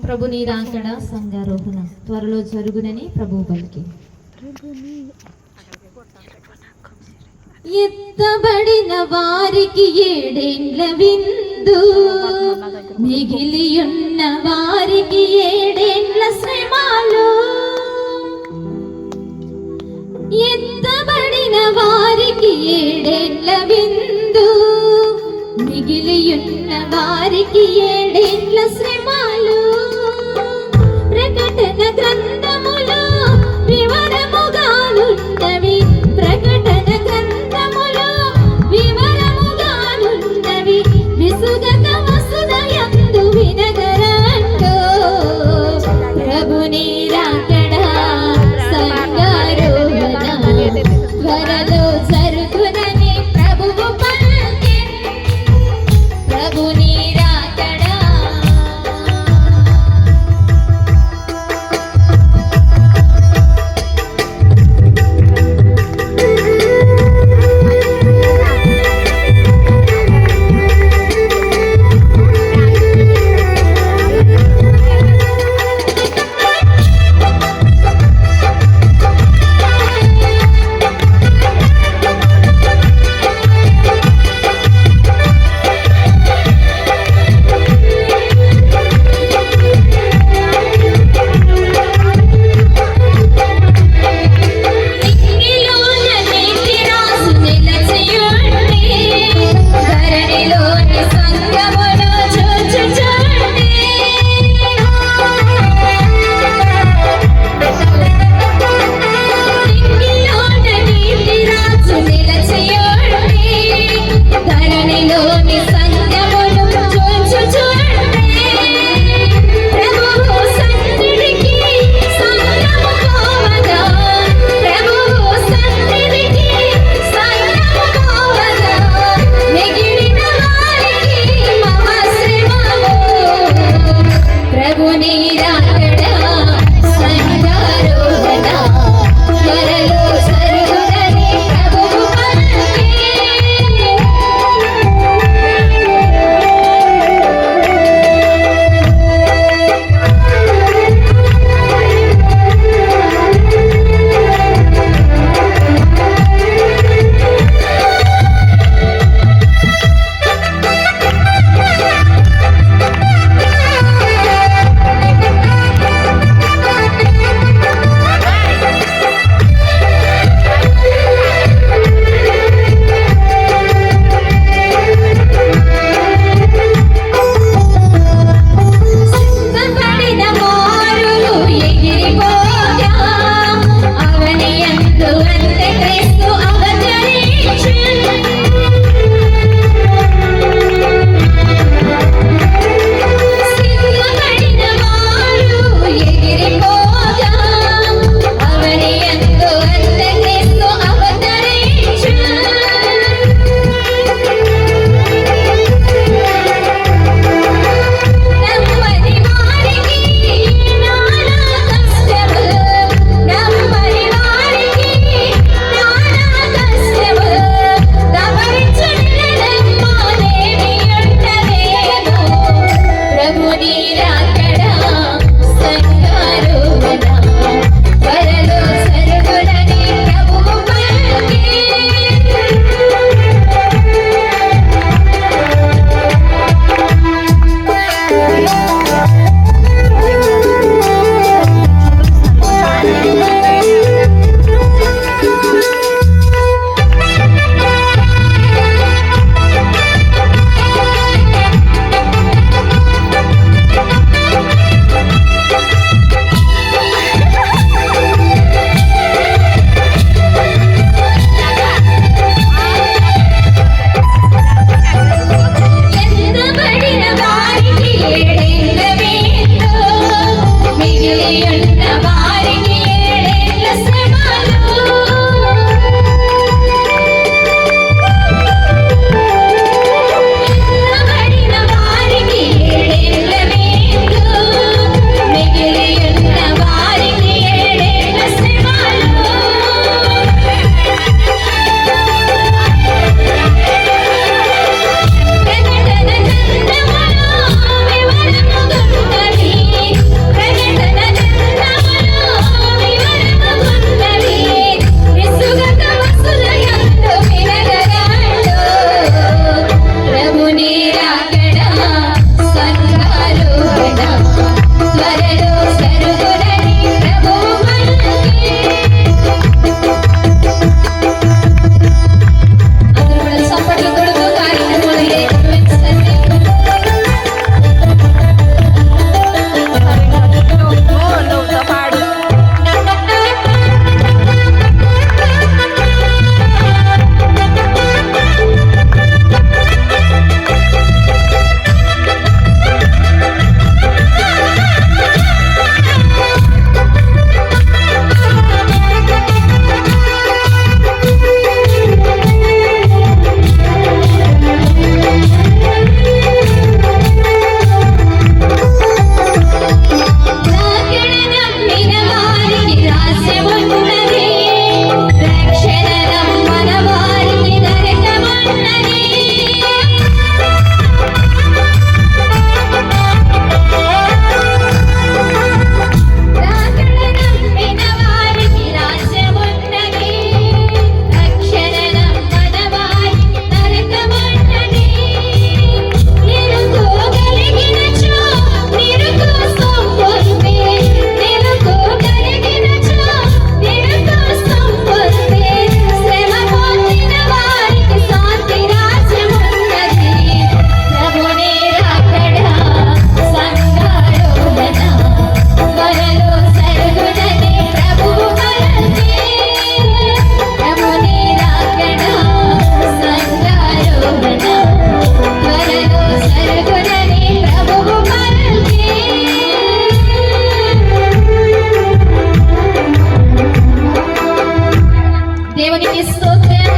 ప్రభు నీ రాకడ సంధ్యారోహణ. త్వరలో జరుగునని ప్రభు పలికి ఎత్తబడిన వారికి ఏడేండ్ల విందు. మిగిలియున్న వారికి ఏడేండ్ల శ్రమాలు. ఎత్తబడిన వారికి ఏడేండ్ల విందు. మిగిలియున్న వారికి ఏడు Let's